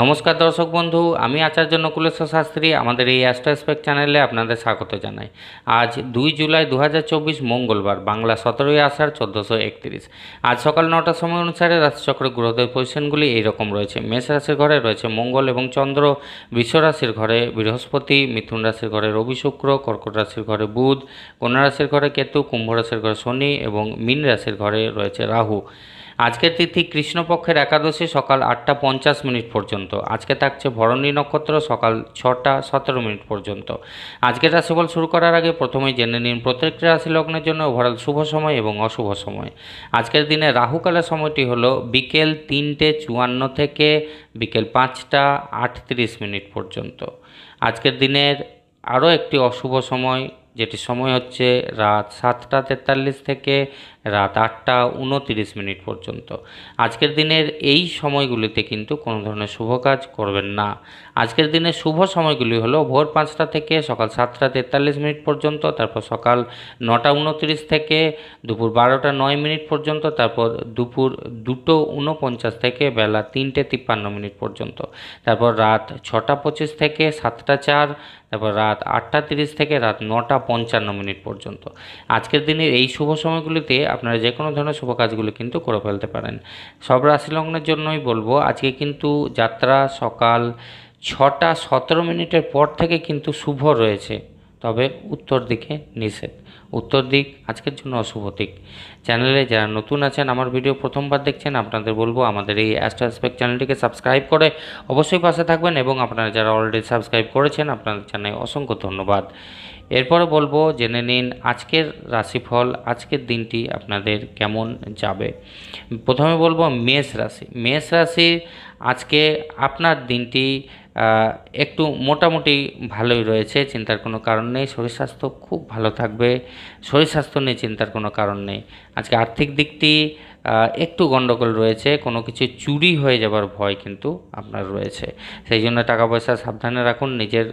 নমস্কার দর্শক বন্ধু, আমি আচার্য নকুলেশ্বর শাস্ত্রী, আমাদের এই অ্যাস্ট্রোস্পেক চ্যানেলে আপনাদের স্বাগত জানাই। আজ দুই জুলাই দু হাজার চব্বিশ মঙ্গলবার, বাংলা সতেরোই আষাঢ় চোদ্দোশো একত্রিশ। আজ সকাল নটার সময় অনুসারে রাশিচক্রের গ্রহদের পজিশনগুলি এইরকম রয়েছে। মেষ রাশির ঘরে রয়েছে মঙ্গল এবং চন্দ্র, বিশ্ব রাশির ঘরে বৃহস্পতি, মিথুন রাশির ঘরে রবি শুক্র, কর্কট রাশির ঘরে বুধ, কন্যা রাশির ঘরে কেতু, কুম্ভ রাশির ঘরে শনি এবং মীন রাশির ঘরে রয়েছে রাহু। আজকের তিথি কৃষ্ণপক্ষের একাদশী সকাল আটটা পঞ্চাশ মিনিট পর্যন্ত। আজকে থাকছে ভরণী নক্ষত্র সকাল ছটা সতেরো মিনিট পর্যন্ত। আজকের রাশিফল শুরু করার আগে প্রথমেই জেনে নিন প্রত্যেকটি রাশি লগ্নের জন্য ওভারঅল শুভ সময় এবং অশুভ সময়। আজকের দিনে রাহুকালের সময়টি হলো বিকেল তিনটে চুয়ান্ন থেকে বিকেল পাঁচটা আটত্রিশ মিনিট পর্যন্ত। আজকের দিনের আরও একটি অশুভ সময় যেটি সময় হচ্ছে রাত সাতটা তেতাল্লিশ থেকে রাত আটটা উনতিরিশ মিনিট পর্যন্ত। আজকের দিনের এই সময়গুলিতে কিন্তু কোনো ধরনের শুভ কাজ করবেন না। আজকের দিনের শুভ সময়গুলি হলো ভোর পাঁচটা থেকে সকাল সাতটা তেতাল্লিশ মিনিট পর্যন্ত, তারপর সকাল নটা উনতিরিশ থেকে দুপুর বারোটা নয় মিনিট পর্যন্ত, তারপর দুপুর দুটো উনপঞ্চাশ থেকে বেলা তিনটে তিপ্পান্ন মিনিট পর্যন্ত, তারপর রাত ছটা পঁচিশ থেকে সাতটা চার, তারপর রাত আটটা তিরিশ থেকে রাত নটা পঞ্চান্ন মিনিট পর্যন্ত। আজকের দিনের এই শুভ সময়গুলিতে আপনারা যে কোনো ধরনের শুভ কাজগুলো কিন্তু করে ফেলতে পারেন। সব রাশি লগ্নের জন্যই বলব, আজকে কিন্তু যাত্রা সকাল ছটা সতেরো মিনিটের পর থেকে কিন্তু শুভ রয়েছে। তবে উত্তর দিকে নিষেধ। উত্তর দিক আজকের জন্য অশুভ দিক। চ্যানেলে যারা নতুন আছেন, আমার ভিডিও প্রথমবার দেখছেন, আপনাদের বলব আমাদের এই অ্যাস্ট্রোস্পেক চ্যানেলটিকে সাবস্ক্রাইব করে অবশ্যই পাশে থাকবেন এবং আপনারা যারা অলরেডি সাবস্ক্রাইব করেছেন, আপনাদের জানাই অসংখ্য ধন্যবাদ। এরপরে বলব, জেনে নিন আজকের রাশিফল, আজকের দিনটি আপনাদের কেমন যাবে। প্রথমে বলব, মেষ রাশি। মেষ রাশি, আজকে আপনার দিনটি একটু মোটামুটি ভালোই রয়েছে, চিন্তার কোনো কারণ নেই। শরীর স্বাস্থ্য খুব ভালো থাকবে। শরীর স্বাস্থ্য নিয়ে চিন্তার কোনো কারণ নেই। আজকে আর্থিক দিকটি একটু গণ্ডগোল রয়েছে, কোনো কিছু চুরি হয়ে যাবার ভয় কিন্তু আপনার রয়েছে। সেই জন্য টাকা পয়সা সাবধানে রাখুন, নিজের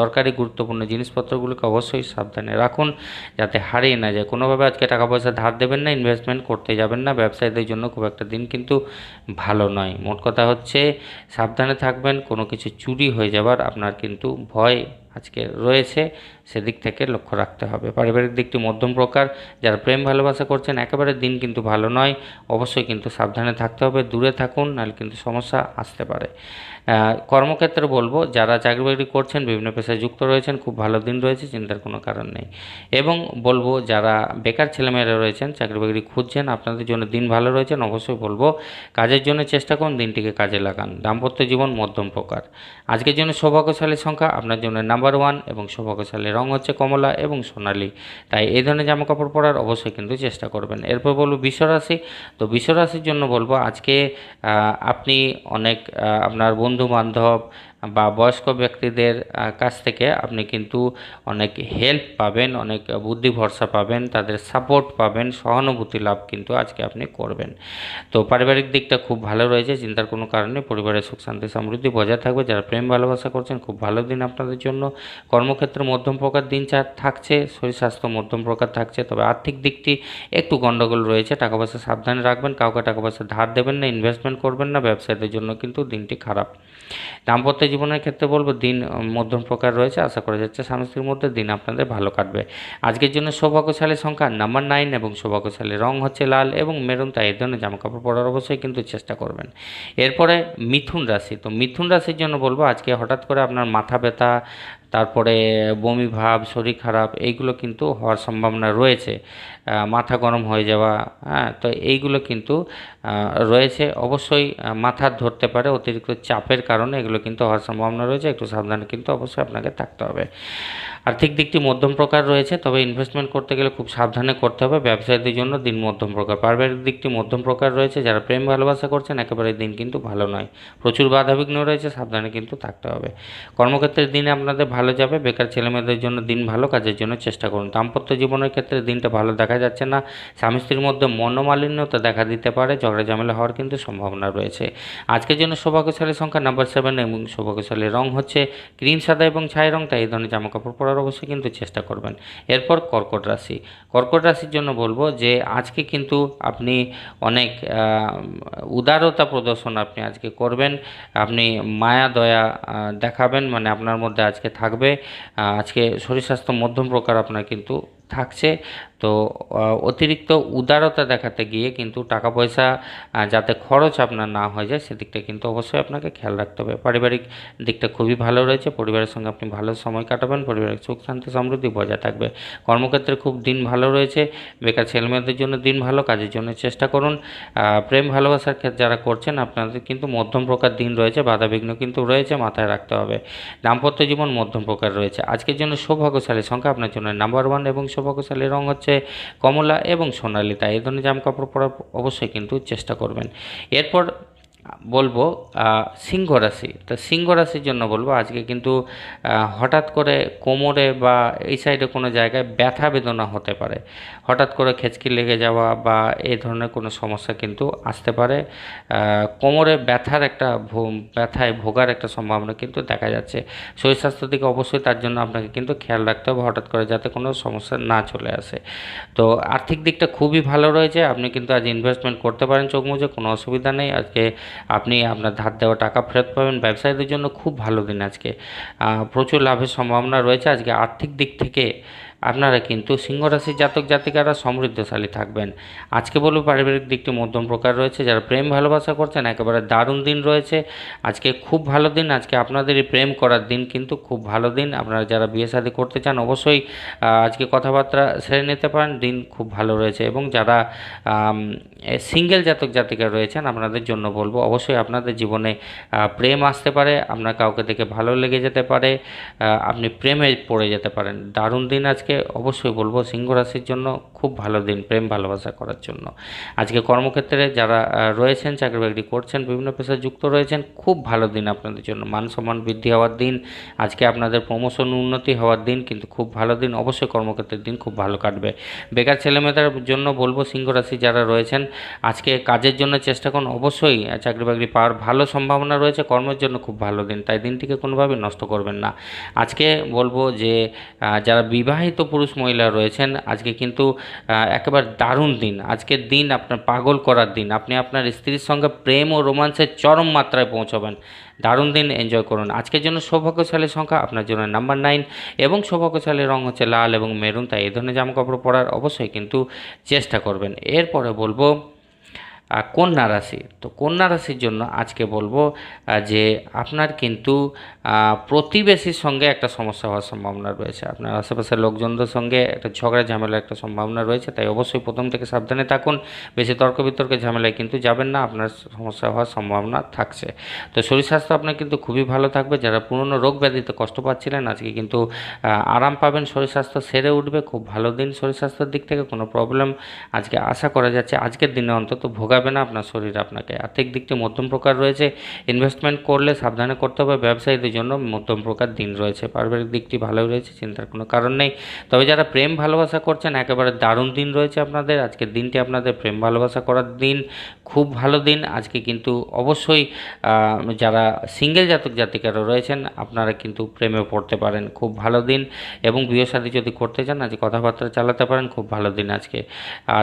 দরকারি গুরুত্বপূর্ণ জিনিসপত্রগুলোকে অবশ্যই সাবধানে রাখুন, যাতে হারিয়ে না যায়। কোনোভাবে আজকে টাকা পয়সা ধার দেবেন না ইনভেস্টমেন্ট করতে যাবেন না, ব্যবসায়ীদের জন্য খুব একটা দিন কিন্তু ভালো নয়। মোট কথা হচ্ছে, সাবধানে থাকবেন, কোনো কিছু চুরি হয়ে যাবার আপনার কিন্তু ভয় আজকে রয়েছে। সেদিক থেকে লক্ষ্য রাখতে হবে। পারিবারিক দিকটি মধ্যম প্রকার, যারা প্রেম ভালোবাসা করছেন, একেবারে দিন কিন্তু ভালো নয়। অবশ্যই কিন্তু সাবধানে থাকতে হবে, দূরে থাকুন, নাহলে কিন্তু সমস্যা আসতে পারে। কর্মক্ষেত্রে বলব, যারা চাকরি বাকরি করছেন, বিভিন্ন পেশায় যুক্ত রয়েছেন, খুব ভালো দিন রয়েছে, চিন্তার কোনো কারণ নেই। এবং বলব, যারা বেকার ছেলেমেয়েরা রয়েছেন, চাকরি বাকরি খুঁজছেন, আপনাদের জন্য দিন ভালো রয়েছেন অবশ্যই বলব, কাজের জন্য চেষ্টা করুন, দিনটিকে কাজে লাগান। দাম্পত্য জীবন মধ্যম প্রকার। আজকের জন্য সৌভাগ্যশালী সংখ্যা, আপনার জন্য নাম্বার ওয়ান এবং সৌভাগ্যশালী রং হচ্ছে কমলা এবং সোনালি। তাই এই ধরনের জামা কাপড় পরার অবশ্যই কিন্তু চেষ্টা করবেন। এরপর বলব বিশ্বরাশি। তো বিশ্বরাশির জন্য বলব আজকে আপনি অনেক আপনার বন্ধু বান্ধব বা বয়স্ক ব্যক্তিদের কাছ থেকে আপনি কিন্তু অনেক হেল্প পাবেন, অনেক বুদ্ধি ভরসা পাবেন, তাদের সাপোর্ট পাবেন, সহানুভূতি লাভ কিন্তু আজকে আপনি করবেন। তো পারিবারিক দিকটা খুব ভালো রয়েছে, চিন্তার কোনো কারণে পরিবারের সুখ, শান্তি, সমৃদ্ধি বজায় থাকবে। যারা প্রেম, ভালোবাসা করছেন, খুব ভালো দিন আপনাদের জন্য। কর্মক্ষেত্রে মধ্যম প্রকার দিন চা থাকছে, শরীর স্বাস্থ্য মধ্যম প্রকার থাকছে, তবে আর্থিক দিকটি একটু গণ্ডগোল রয়েছে, টাকা পয়সা সাবধানে রাখবেন, কাউকে টাকা পয়সা ধার দেবেন না ইনভেস্টমেন্ট করবেন না, ব্যবসায়ীদের জন্য কিন্তু দিনটি খারাপ। দাম্পত্য জীবনের ক্ষেত্রে বলব, দিন মধ্যম প্রকার রয়েছে, আশা করা যাচ্ছে স্বামী স্ত্রীর মধ্যে দিন আপনাদের ভালো কাটবে। আজকের জন্য সৌভাগ্যশালী সংখ্যা নাম্বার নাইন এবং সৌভাগ্যশালী রং হচ্ছে লাল এবং মেরুন, তাই এই ধরনের জামাকাপড় পরার অবশ্যই কিন্তু চেষ্টা করবেন। এরপরে মিথুন রাশি, তো মিথুন রাশির জন্য বলব, আজকে হঠাৎ করে আপনার মাথা ব্যথা তারপরে বমি ভাব, শরীর খারাপ, এইগুলো কিন্তু হওয়ার সম্ভাবনা রয়েছে। মাথা গরম হয়ে যাওয়া হ্যাঁ তো এইগুলো কিন্তু রয়েছে। অবশ্যই মাথা ধরতে পারে, অতিরিক্ত চাপের কারণে এগুলো কিন্তু হওয়ার সম্ভাবনা রয়েছে। একটু সাবধানে কিন্তু অবশ্যই আপনাকে থাকতে হবে। আর্থিক দিকটি মধ্যম প্রকার রয়েছে, তবে ইনভেস্টমেন্ট করতে গেলে খুব সাবধানে করতে হবে। ব্যবসায়ীদের জন্য দিন মধ্যম প্রকার। পারিবারিক দিকটি মধ্যম প্রকার রয়েছে। যারা প্রেম ভালোবাসা করছেন, একেবারে দিন কিন্তু ভালো নয়। প্রচুর বাধাবিঘ্ন রয়েছে, সাবধানে কিন্তু থাকতে হবে। কর্মক্ষেত্রের দিনে আপনাদের ভালো ভালো যাবে। বেকার ছেলেমেয়েদের জন্য দিন ভালো, কাজের জন্য চেষ্টা করুন। দাম্পত্য জীবনের ক্ষেত্রে দিনটা ভালো দেখা যাচ্ছে না। স্বামী স্ত্রীর মধ্যে মনোমালিন্যতা দেখা দিতে পারে। ঝগড়া ঝামেলা হওয়ার কিন্তু সম্ভাবনা রয়েছে। আজকের জন্য সৌভাগ্যশালী সংখ্যা নাম্বার সেভেন এবং সৌভাগ্যশালী রং হচ্ছে ক্রিম, সাদা এবং ছাই রং তাই এই ধরনের জামা কাপড় পরার অবশ্যই কিন্তু চেষ্টা করবেন। এরপর কর্কট রাশি। কর্কট রাশির জন্য বলব যে, আজকে কিন্তু আপনি অনেক উদারতা প্রদর্শন আপনি আজকে করবেন। আপনি মায়া, দয়া দেখাবেন। মানে আপনার মধ্যে আজকে থাকবে আহ, আজকে শরীর স্বাস্থ্য মধ্যম প্রকার আপনার কিন্তু থাকছে। তো অতিরিক্ত উদারতা দেখাতে গিয়ে কিন্তু টাকা পয়সা যাতে খরচ আপনার না হয়ে যায় সেদিকটা কিন্তু অবশ্যই আপনাকে খেয়াল রাখতে হবে। পারিবারিক দিকটা খুবই ভালো রয়েছে, পরিবারের সঙ্গে আপনি ভালো সময় কাটাবেন পরিবারের সুখ শান্তি সমৃদ্ধি বজায় থাকবে। কর্মক্ষেত্রে খুব দিন ভালো রয়েছে, বেকার ছেলেমেয়েদের জন্য দিন ভালো, কাজের জন্য চেষ্টা করুন। প্রেম ভালোবাসার ক্ষেত্রে যারা করছেন, আপনাদের কিন্তু মধ্যম প্রকার দিন রয়েছে বাধা বিঘ্ন কিন্তু রয়েছে, মাথায় রাখতে হবে। দাম্পত্য জীবন মধ্যম প্রকার রয়েছে। আজকের জন্য সৌভাগ্যশালী সংখ্যা, আপনার জন্য নাম্বার ওয়ান এবং সৌভাগ্যশালী রং হচ্ছে কমলা এবং সোনালি তাই এই ধরনের জামা কাপড় পরার অবশ্যই কিন্তু চেষ্টা করবেন। এরপর বলব সিংহ রাশি। তো সিংহ রাশির জন্য বলব, আজকে কিন্তু হঠাৎ করে কোমরে বা এই সাইডে কোনো জায়গায় ব্যথা বেদনা হতে পারে। হঠাৎ করে খেচকি লেগে যাওয়া বা এই ধরনের কোনো সমস্যা কিন্তু আসতে পারে। কোমরে ব্যথার একটা ব্যথায় ভোগার একটা সম্ভাবনা কিন্তু দেখা যাচ্ছে। শরীর স্বাস্থ্যের দিকে অবশ্যই তার জন্য আপনাকে কিন্তু খেয়াল রাখতে হবে, হঠাৎ করে যাতে কোনো সমস্যা না চলে আসে। তো আর্থিক দিকটা খুবই ভালো রয়েছে, আপনি কিন্তু আজ ইনভেস্টমেন্ট করতে পারেন চোখ মুজে, কোনো অসুবিধা নেই। আজকে আপনি আপনার ধার দেওয়া টাকা ফেরত পাবেন। ব্যবসায়ীদের জন্য খুব ভালো দিন আজকে। প্রচুর লাভের সম্ভাবনা রয়েছে। আজকে আর্থিক দিক থেকে আপনারা কিন্তু সিংহ রাশির জাতক জাতিকারা সমৃদ্ধশালী থাকবেন। আজকে বলব পারিবারিক দিকটি মধ্যম প্রকার রয়েছে। যারা প্রেম ভালোবাসা করছেন, একেবারে দারুণ দিন রয়েছে। আজকে খুব ভালো দিন। আজকে আপনাদের এই প্রেম করার দিন কিন্তু খুব ভালো দিন। আপনারা যারা বিয়ে শাদী করতে চান, অবশ্যই আজকে কথাবার্তা সেরে নিতে পারেন। দিন খুব ভালো রয়েছে। এবং যারা সিঙ্গেল জাতক জাতিকা রয়েছেন, আপনাদের জন্য বলব। অবশ্যই আপনাদের জীবনে প্রেম আসতে পারে, আপনার কাউকে দেখে ভালো লেগে যেতে পারে আপনি প্রেমে পড়ে যেতে পারেন। দারুণ দিন আজকে। অবশ্যই বলব, সিংহ রাশির জন্য খুব ভালো দিন, প্রেম ভালোবাসা করার জন্য। আজকে কর্মক্ষেত্রে যারা রয়েছেন, চাকরি বাকরি করছেন, বিভিন্ন পেশায় যুক্ত রয়েছেন, খুব ভালো দিন আপনাদের জন্য। মান সম্মান বৃদ্ধি হওয়ার দিন, আজকে আপনাদের প্রমোশন উন্নতি হওয়ার দিন, কিন্তু খুব ভালো দিন, অবশ্যই কর্মক্ষেত্রের দিন খুব ভালো কাটবে। বেকার ছেলেমেয়েদের জন্য বলব, সিংহ রাশি যারা রয়েছেন, আজকে কাজের জন্য চেষ্টা করুন। অবশ্যই চাকরি বাকরি পাওয়ার ভালো সম্ভাবনা রয়েছে, কর্মের জন্য খুব ভালো দিন, তাই দিনটিকে কোনোভাবে নষ্ট করবেন না। আজকে বলব যে যারা বিবাহিত পুরুষ মহিলা রয়েছেন, আজকে কিন্তু একেবারে দারুণ দিন। আজকের দিন আপনার পাগল করার দিন। আপনি আপনার স্ত্রীর সঙ্গে প্রেম ও রোমান্সের চরম মাত্রায় পৌঁছাবেন। দারুণ দিন এনজয় করুন। আজকের জন্য সৌভাগ্যশালী সংখ্যা আপনার জন্য নাম্বার নাইন এবং সৌভাগ্যশালী রং হচ্ছে লাল এবং মেরুন, তাই এ ধরনের জামাকাপড় পরার অবশ্যই কিন্তু চেষ্টা করবেন। এরপরে বলব কন্যা রাশি। তো কন্যা রাশির জন্য আজকে বলব যে আপনার কিন্তু প্রতিবেশীর সঙ্গে একটা সমস্যা হওয়ার সম্ভাবনা রয়েছে। আপনার আশেপাশের লোকজনদের সঙ্গে একটা ঝগড়া, ঝামেলার একটা সম্ভাবনা রয়েছে। তাই অবশ্যই প্রথম থেকে সাবধানে থাকুন। বেশি তর্ক বিতর্কে, ঝামেলায় কিন্তু যাবেন না। আপনার সমস্যা হওয়ার সম্ভাবনা থাকছে। তো শরীর স্বাস্থ্য আপনার কিন্তু খুবই ভালো থাকবে। যারা পুরনো রোগ ব্যাধিতে কষ্ট পাচ্ছিলেন, আজকে কিন্তু আরাম পাবেন। শরীর স্বাস্থ্য সেরে উঠবে। খুব ভালো দিন শরীর স্বাস্থ্যের দিক থেকে। কোনো প্রবলেম আজকে আশা করা যাচ্ছে, আজকের দিনে অন্তত ভোগাবে না আপনার শরীর আপনাকে। আর্থিক দিকটি মধ্যম প্রকার রয়েছে। ইনভেস্টমেন্ট করলে সাবধানে করতে হবে। ব্যবসায়ীদের জন্য মধ্যম প্রকার দিন রয়েছে। পারিবারিক দিকটি ভালোই রয়েছে, চিন্তার কোনো কারণ নেই। তবে যারা প্রেম ভালোবাসা করছেন, একেবারে দারুণ দিন রয়েছে আপনাদের। আজকের দিনটি আপনাদের প্রেম ভালোবাসা করার দিন। খুব ভালো দিন। আজকে কিন্তু অবশ্যই যারা সিঙ্গেল জাতক জাতিকারা রয়েছেন, আপনারা কিন্তু প্রেমে পড়তে পারেন। খুব ভালো দিন। এবং বিয়ে শাদী যদি করতে চান, আজকে কথাবার্তা চালাতে পারেন। খুব ভালো দিন আজকে।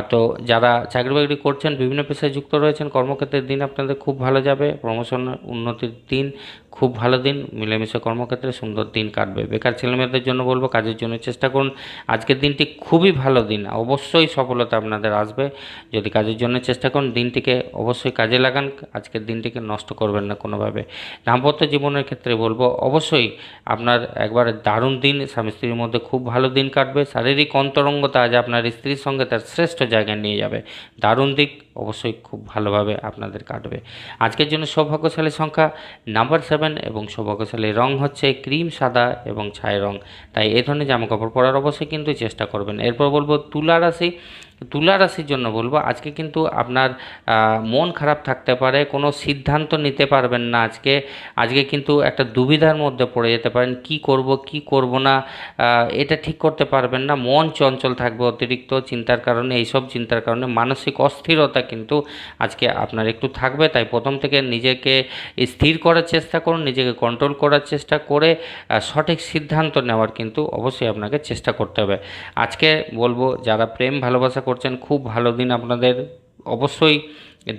তো যারা চাকরি বাকরি করছেন, বিভিন্ন পেশায় যুক্ত রয়েছেন, কর্মক্ষেত্রের দিন আপনাদের খুব ভালো যাবে প্রমোশন উন্নতির দিন খুব ভালো দিন, মিলেমিশে কর্মক্ষেত্রে সুন্দর দিন কাটবে। বেকার ছেলেমেয়েদের জন্য বলব, কাজের জন্য চেষ্টা করুন। আজকের দিনটি খুবই ভালো দিন, অবশ্যই সফলতা আপনাদের আসবে। যদি কাজের জন্য চেষ্টা করুন, দিনটিকে অবশ্যই কাজে লাগান, আজকের দিনটিকে নষ্ট করবেন না কোনোভাবে। দাম্পত্য জীবনের ক্ষেত্রে বলব, অবশ্যই আপনার একবার দারুণ দিন, স্বামী স্ত্রীর মধ্যে খুব ভালো দিন কাটবে, শারীরিক অন্তরঙ্গতা আজ আপনার স্ত্রীর সঙ্গে তার শ্রেষ্ঠ জায়গায় নিয়ে যাবে। দারুণ দিক অবশ্যই খুব ভালোভাবে আপনাদের কাটবে। আজকের জন্য সৌভাগ্যশালী সংখ্যা নাম্বার সেভেন এবং সৌভাগ্যশালী রং হচ্ছে ক্রিম সাদা এবং ছাই রং। তাই এ ধরনের জামাকাপড় পরার অবশ্যই কিন্তু চেষ্টা করবেন। এরপর বলব তুলা রাশি। তুলা রাশির জন্য বলব, আজকে কিন্তু আপনার মন খারাপ থাকতে পারে, কোনো সিদ্ধান্ত নিতে পারবেন না আজকে। আজকে কিন্তু একটা দুবিধার মধ্যে পড়ে যেতে পারেন, কি করব কি করব না এটা ঠিক করতে পারবেন না, মন চঞ্চল থাকবে অতিরিক্ত চিন্তার কারণে, এইসব চিন্তার কারণে মানসিক অস্থিরতা কিন্তু আজকে আপনার একটু থাকবে। তাই প্রথম থেকে নিজেকে স্থির করার চেষ্টা করুন, নিজেকে কন্ট্রোল করার চেষ্টা করে সঠিক সিদ্ধান্ত নেওয়ার কিন্তু অবশ্যই আপনাকে চেষ্টা করতে হবে। আজকে বলব, যারা প্রেম, ভালোবাসা করছেন, খুব ভালো দিন আপনাদের। অবশ্যই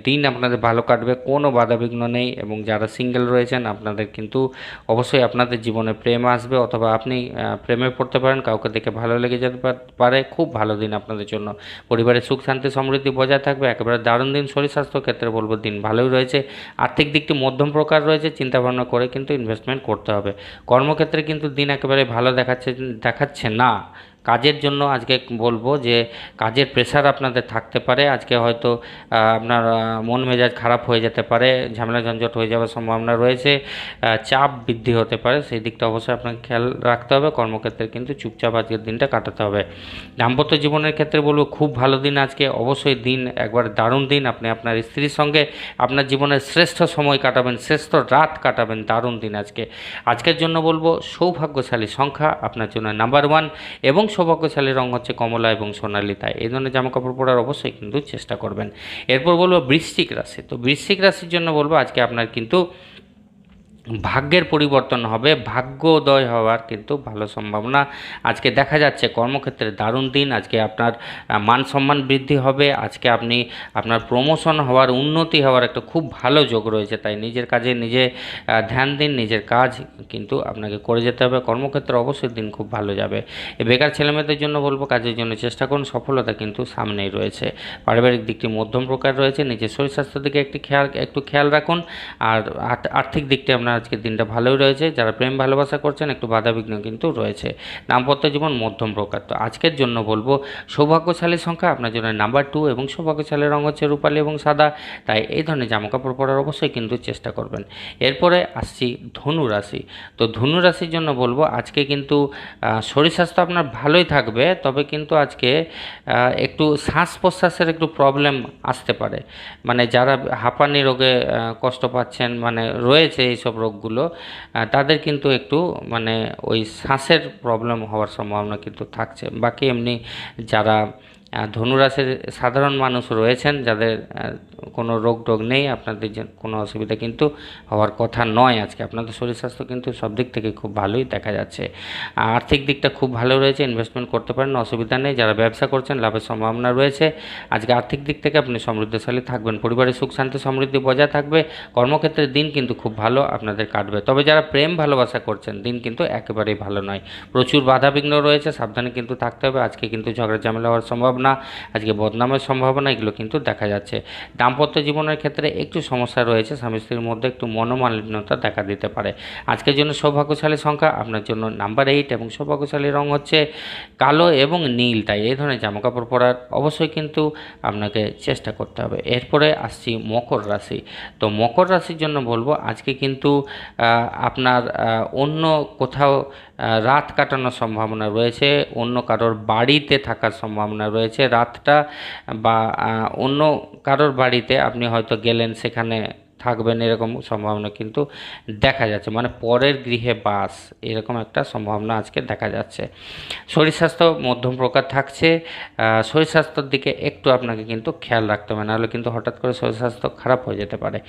দিন আপনাদের ভালো কাটবে, কোনো বাধাবিঘ্ন নেই এবং যারা সিঙ্গেল রয়েছেন, আপনাদের কিন্তু অবশ্যই আপনাদের জীবনে প্রেম আসবে অথবা আপনি প্রেমে পড়তে পারেন, কাউকে দেখে ভালো লেগে যেতে পারে খুব ভালো দিন আপনাদের জন্য। পরিবারের সুখ, শান্তি, সমৃদ্ধি বজায় থাকবে, একেবারে দারুণ দিন। শরীর স্বাস্থ্য ক্ষেত্রে বলব দিন ভালোই রয়েছে। আর্থিক দিকটি মধ্যম প্রকার রয়েছে চিন্তা ভাবনা করে কিন্তু ইনভেস্টমেন্ট করতে হবে। কর্মক্ষেত্রে কিন্তু দিন একেবারে ভালো দেখাচ্ছে দেখাচ্ছে না। কাজের জন্য আজকে বলব যে কাজের প্রেশার আপনাদের থাকতে পারে। আজকে হয়তো আপনার মন মেজাজ খারাপ হয়ে যেতে পারে, ঝামেলা ঝঞ্ঝট হয়ে যাওয়ার সম্ভাবনা রয়েছে চাপ বৃদ্ধি হতে পারে। সেই দিকটা অবশ্যই আপনাকে খেয়াল রাখতে হবে। কর্মক্ষেত্রে কিন্তু চুপচাপ আজকের দিনটা কাটাতে হবে। দাম্পত্য জীবনের ক্ষেত্রে বলব, খুব ভালো দিন আজকে। অবশ্যই দিন একবার দারুণ দিন। আপনি আপনার স্ত্রীর সঙ্গে আপনার জীবনের শ্রেষ্ঠ সময় কাটাবেন, শ্রেষ্ঠ রাত কাটাবেন। দারুণ দিন আজকে। আজকের জন্য বলব, সৌভাগ্যশালী সংখ্যা আপনার জন্য নাম্বার ওয়ান এবং সৌভাগ্যশালী রং হচ্ছে কমলা এবং সোনালি, তাই এই ধরনের জামাকাপড় পরার অবশ্যই কিন্তু চেষ্টা করবেন। এরপর বলব বৃশ্চিক রাশি, তো বৃশ্চিক রাশির জন্য বলব আজকে আপনার কিন্তু ভাগ্যের পরিবর্তন হবে, ভাগ্যোদয় হওয়ার কিন্তু ভালো সম্ভাবনা। আজকে দেখা যাচ্ছে কর্মক্ষেত্রে দারুণ দিন, আজকে আপনার মান সম্মান বৃদ্ধি হবে, আজকে আপনি, আপনার প্রমোশন হওয়ার উন্নতি হওয়ার একটা খুব ভালো যোগ রয়েছে, তাই নিজের কাজে নিজে ধ্যান দিন, নিজের কাজ কিন্তু আপনাকে করে যেতে হবে, কর্মক্ষেত্রে অবশ্যই দিন খুব ভালো যাবে। বেকার ছেলেমেয়েদের জন্য বলব, কাজের জন্য চেষ্টা করুন, সফলতা কিন্তু সামনেই রয়েছে। পারিবারিক দিকটি মধ্যম প্রকার রয়েছে, নিজের শরীর স্বাস্থ্যের দিকে একটি খেয়াল, একটু খেয়াল রাখুন, আর আর্থ- আর্থিক দিকটি আপনার আজকের দিনটা ভালোই রয়েছে। যারা প্রেম ভালোবাসা করছেন, একটু বাধাবিঘ্ন কিন্তু রয়েছে। দাম্পত্য জীবন মধ্যম প্রকার। তো আজকের জন্য বলব, সৌভাগ্যশালী সংখ্যা আপনার জন্য নাম্বার টু এবং সৌভাগ্যশালী রঙ হচ্ছে রূপালী এবং সাদা। তাই এই ধরনের জামাকাপড় পরার অবশ্যই কিন্তু চেষ্টা করবেন। এরপরে আসছি ধনু রাশি। তো ধনু রাশির জন্য বলব, আজকে কিন্তু শরীর স্বাস্থ্য আপনার ভালোই থাকবে, তবে কিন্তু আজকে একটু শ্বাস প্রশ্বাসের একটু প্রবলেম আসতে পারে। মানে যারা হাঁপানি রোগে কষ্ট পাচ্ছেন মানে রয়েছে এইসব রোগগুলো তাদের কিন্তু একটু মানে ওই শ্বাসের প্রবলেম হওয়ার সম্ভাবনা কিন্তু থাকছে। বাকি এমনি যারা ধনুরাশির সাধারণ মানুষ রয়েছেন, যাদের কোনো রোগ টোগ নেই, আপনাদের কোনো অসুবিধা কিন্তু হওয়ার কথা নয় আজকে। আপনাদের শরীর স্বাস্থ্য কিন্তু সব দিক থেকে খুব ভালোই দেখা যাচ্ছে। আর্থিক দিকটা খুব ভালো রয়েছে ইনভেস্টমেন্ট করতে পারেন, অসুবিধা নেই। যারা ব্যবসা করছেন, লাভের সম্ভাবনা রয়েছে। আজকে আর্থিক দিক থেকে আপনি সমৃদ্ধশালী থাকবেন। পরিবারের সুখ, শান্তি, সমৃদ্ধি বজায় থাকবে। কর্মক্ষেত্রের দিন কিন্তু খুব ভালো আপনাদের কাটবে। তবে যারা প্রেম ভালোবাসা করছেন, দিন কিন্তু একেবারেই ভালো নয়। প্রচুর বাধাবিঘ্ন রয়েছে, সাবধানে কিন্তু থাকতে হবে। আজকে কিন্তু ঝগড়া, ঝামেলা হওয়ার সম্ভাবনা আজকে বদনামের সম্ভাবনা, এগুলো কিন্তু দেখা যাচ্ছে। দাম্পত্য জীবনের ক্ষেত্রে একটু সমস্যা রয়েছে, স্বামী স্ত্রীর মধ্যে একটু মনোমালিন্যতা দেখা দিতে পারে। আজকের জন্য সৌভাগ্যশালী সংখ্যা, আপনার জন্য নাম্বার এইট এবং সৌভাগ্যশালী রং হচ্ছে কালো এবং নীল, তাই এই ধরনের জামাকাপড় পরার অবশ্যই কিন্তু আপনাকে চেষ্টা করতে হবে। এরপরে আসছি মকর রাশি। তো মকর রাশির জন্য বলব, আজকে কিন্তু আপনার অন্য কোথাও রাত কাটানোর সম্ভাবনা রয়েছে, অন্য কারোর বাড়িতে থাকার সম্ভাবনা রয়েছে। রাতটা বা অন্য কারোর বাড়িতে আপনি হয়তো গেলেন, সেখানে থাকবেন এরকম সম্ভাবনা কিন্তু দেখা যাচ্ছে। মানে পরের গৃহে বাস, এরকম একটা সম্ভাবনা আজকে দেখা যাচ্ছে। শরীর স্বাস্থ্য মধ্যম প্রকার থাকছে শরীর স্বাস্থ্যের দিকে একটু আপনাকে কিন্তু খেয়াল রাখতে হবে, নাহলে কিন্তু হঠাৎ করে শরীর স্বাস্থ্য খারাপ হয়ে যেতে পারে।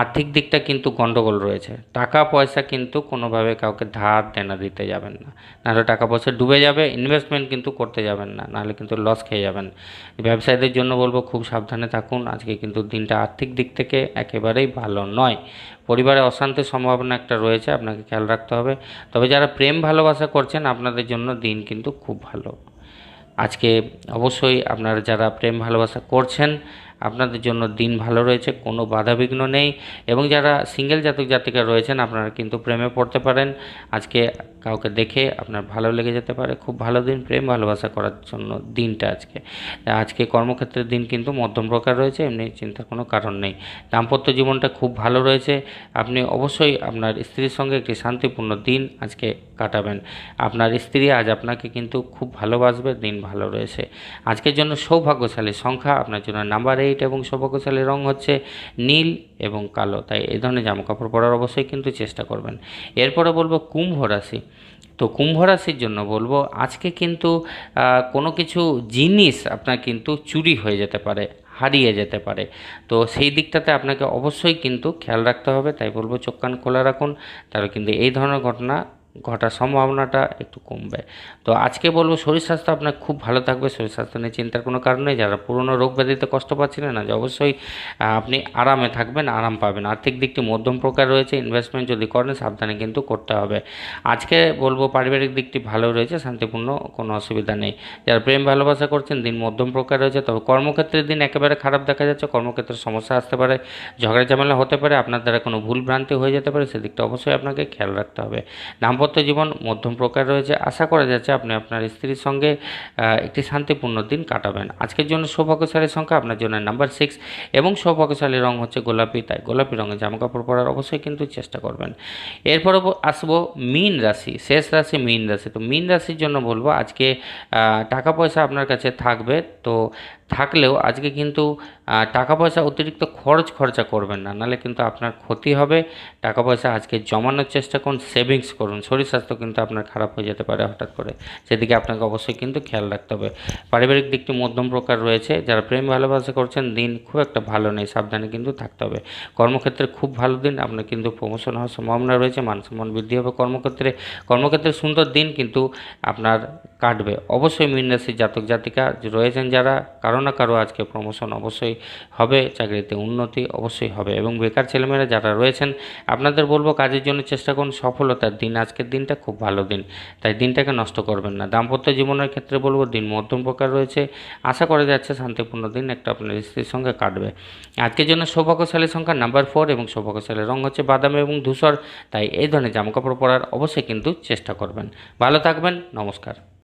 আর্থিক দিকটা কিন্তু গণ্ডগোল রয়েছে। টাকা পয়সা কিন্তু কোনোভাবে কাউকে ধার দেনা দিতে যাবেন না। নাহলে টাকা পয়সা ডুবে যাবে ইনভেস্টমেন্ট কিন্তু করতে যাবেন না, নাহলে কিন্তু লস খেয়ে যাবেন। ব্যবসায়ীদের জন্য বলব খুব সাবধানে থাকুন, আজকে কিন্তু দিনটা আর্থিক দিক থেকে একেবারেই ভালো নয়। পরিবারে অশান্তির সম্ভাবনা একটা রয়েছে, আপনাকে খেয়াল রাখতে হবে। তবে যারা প্রেম ভালোবাসা করছেন, আপনাদের জন্য দিন কিন্তু খুব ভালো। আজকে অবশ্যই আপনারা যারা প্রেম ভালোবাসা করছেন, আপনাদের জন্য দিন ভালো রয়েছে, কোনো বাধাবিঘ্ন নেই। এবং যারা সিঙ্গেল জাতক জাতিকা রয়েছেন, আপনারা কিন্তু প্রেমে পড়তে পারেন। আজকে কাউকে দেখে আপনার ভালো লেগে যেতে পারে। খুব ভালো দিন, প্রেম, ভালোবাসা করার জন্য দিনটা আজকে। আজকে কর্মক্ষেত্রের দিন কিন্তু মধ্যম প্রকার রয়েছে, এমনি চিন্তার কোনো কারণ নেই। দাম্পত্য জীবনটা খুব ভালো রয়েছে। আপনি অবশ্যই আপনার স্ত্রীর সঙ্গে একটি শান্তিপূর্ণ দিন আজকে কাটাবেন। আপনার স্ত্রী আজ আপনাকে কিন্তু খুব ভালোবাসবে, দিন ভালো রয়েছে। আজকের জন্য সৌভাগ্যশালী সংখ্যা। আপনার জন্য নাম্বার এইট এবং সৌভাগ্যশালী রং হচ্ছে নীল। এবং কালো। তাই এই ধরনের জামা কাপড় পরার অবশ্যই কিন্তু চেষ্টা করবেন। এরপরে বলব কুম্ভ রাশি। তো কুম্ভ রাশির জন্য বলব, আজকে কিন্তু কোনো কিছু জিনিস আপনার কিন্তু চুরি হয়ে যেতে পারে, হারিয়ে যেতে পারে। তো সেই দিকটাতে আপনাকে অবশ্যই কিন্তু খেয়াল রাখতে হবে। তাই বলব, চোখ কান খোলা রাখুন। তাহলে কিন্তু এই ধরনের ঘটনা ঘটার সম্ভাবনাটা একটু কমবে। তো আজকে বলব শরীর স্বাস্থ্য আপনার খুব ভালো থাকবে শরীর স্বাস্থ্য নিয়ে চিন্তার কোনো কারণ নেই। যারা পুরনো রোগ ব্যাধিতে কষ্ট পাচ্ছিলেন না, যে অবশ্যই আপনি আরামে থাকবেন, আরাম পাবেন। আর্থিক দিকটি মধ্যম প্রকার রয়েছে ইনভেস্টমেন্ট যদি করেন, সাবধানে কিন্তু করতে হবে। আজকে বলব পারিবারিক দিকটি ভালো রয়েছে, শান্তিপূর্ণ, কোনো অসুবিধা নেই। যারা প্রেম, ভালোবাসা করছেন, দিন মধ্যম প্রকার রয়েছে, তবে কর্মক্ষেত্রের দিন একেবারে খারাপ দেখা যাচ্ছে, কর্মক্ষেত্রে সমস্যা আসতে পারে, ঝগড়া, ঝামেলা হতে পারে, আপনার দ্বারা কোনো ভুল ভ্রান্তি হয়ে যেতে পারে, সেদিকটা অবশ্যই আপনাকে খেয়াল রাখতে হবে। দাম্পত্য জীবন মধ্যম প্রকার রয়েছে। আশা করা যাচ্ছে আপনি আপনার স্ত্রীর সঙ্গে একটি শান্তিপূর্ণ দিন কাটাবেন। আজকের জন্য সৌভাগ্যশালী সংখ্যা আপনার জন্য নাম্বার সিক্স এবং সৌভাগ্যশালী রং হচ্ছে গোলাপি, তাই গোলাপি রঙের জামাকাপড় পরার অবশ্যই কিন্তু চেষ্টা করবেন। এরপরে আসব মীন রাশি, শেষ রাশি মীন রাশি। তো মীন রাশির জন্য বলব আজকে টাকা পয়সা আপনার কাছে থাকবে। তো থাকলেও আজকে কিন্তু টাকা পয়সা অতিরিক্ত খরচ খরচা করবেন না নাহলে কিন্তু আপনার ক্ষতি হবে। টাকা পয়সা আজকে জমানোর চেষ্টা করুন, সেভিংস করুন। শরীর স্বাস্থ্য কিন্তু আপনার খারাপ হয়ে যেতে পারে হঠাৎ করে। সেদিকে আপনাকে অবশ্যই কিন্তু খেয়াল রাখতে হবে। পারিবারিক দিকটি মধ্যম প্রকার রয়েছে। যারা প্রেম ভালোবাসা করছেন, দিন খুব একটা ভালো নেই, সাবধানে কিন্তু থাকতে হবে। কর্মক্ষেত্রে খুব ভালো দিন, আপনার কিন্তু প্রমোশন হওয়ার সম্ভাবনা রয়েছে মান সম্মান বৃদ্ধি হবে কর্মক্ষেত্রে। কর্মক্ষেত্রে সুন্দর দিন, কিন্তু আপনার কাটবে। অবশ্যই মীন রাশির জাতক জাতিকা রয়েছেন যারা, কারও না কারও আজকে প্রমোশন অবশ্যই হবে, চাকরিতে উন্নতি অবশ্যই হবে এবং বেকার ছেলেমেয়েরা যারা রয়েছেন, আপনাদের বলব কাজের জন্য চেষ্টা করুন সফলতার দিন, আজকের দিনটা খুব ভালো দিন। তাই দিনটাকে নষ্ট করবেন না। দাম্পত্য জীবনের ক্ষেত্রে বলব দিন মধ্যম প্রকার রয়েছে। আশা করা যাচ্ছে শান্তিপূর্ণ দিন একটা আপনার স্ত্রীর সঙ্গে কাটবে। আজকের জন্য সৌভাগ্যশালী সংখ্যা নাম্বার ফোর এবং সৌভাগ্যশালী রং হচ্ছে বাদামি এবং ধূসর। তাই এই ধরনের জামাকাপড় পরার অবশ্যই কিন্তু চেষ্টা করবেন। ভালো থাকবেন, নমস্কার।